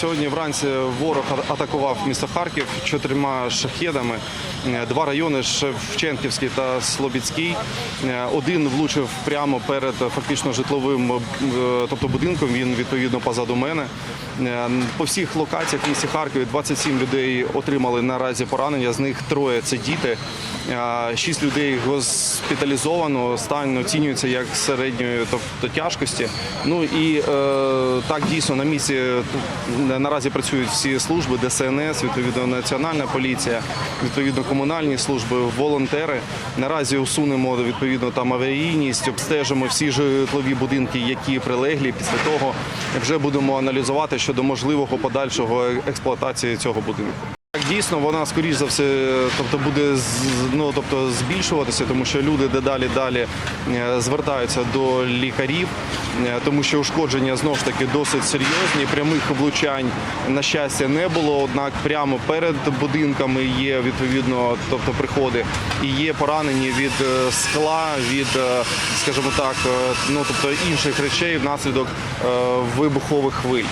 Сьогодні вранці ворог атакував місто Харків чотирма шахедами. Е, Два райони Шевченківський та Слобідський. Е, Один влучив прямо перед фактично житловим, е, тобто будинком. Він відповідно позаду мене. По всіх локаціях в місті Харкові 27 людей отримали наразі поранення. З них троє це діти. Шість людей госпіталізовано. Стан оцінюється як середньої, тобто тяжкості. Ну і е, так дійсно на місці е, наразі працюють всі служби, ДСНС, відповідно Національна поліція, відповідно комунальні служби, волонтери. Наразі усунемо відповідно там аварійність, обстежимо всі житлові будинки, які прилеглі. Після того вже будемо аналізувати щодо можливого подальшого експлуатації цього будинку. Так, Дійсно, вона скоріш за все, тобто буде ну, тобто збільшуватися, тому що люди дедалі далі е, звертаються до лікарів, е, тому що ушкодження знову ж таки досить серйозні. Прямих влучань на щастя не було. Однак прямо перед будинками є відповідно, тобто приходи, і є поранені від е, скла, від, скажімо так, ну тобто інших речей внаслідок вибухових хвиль.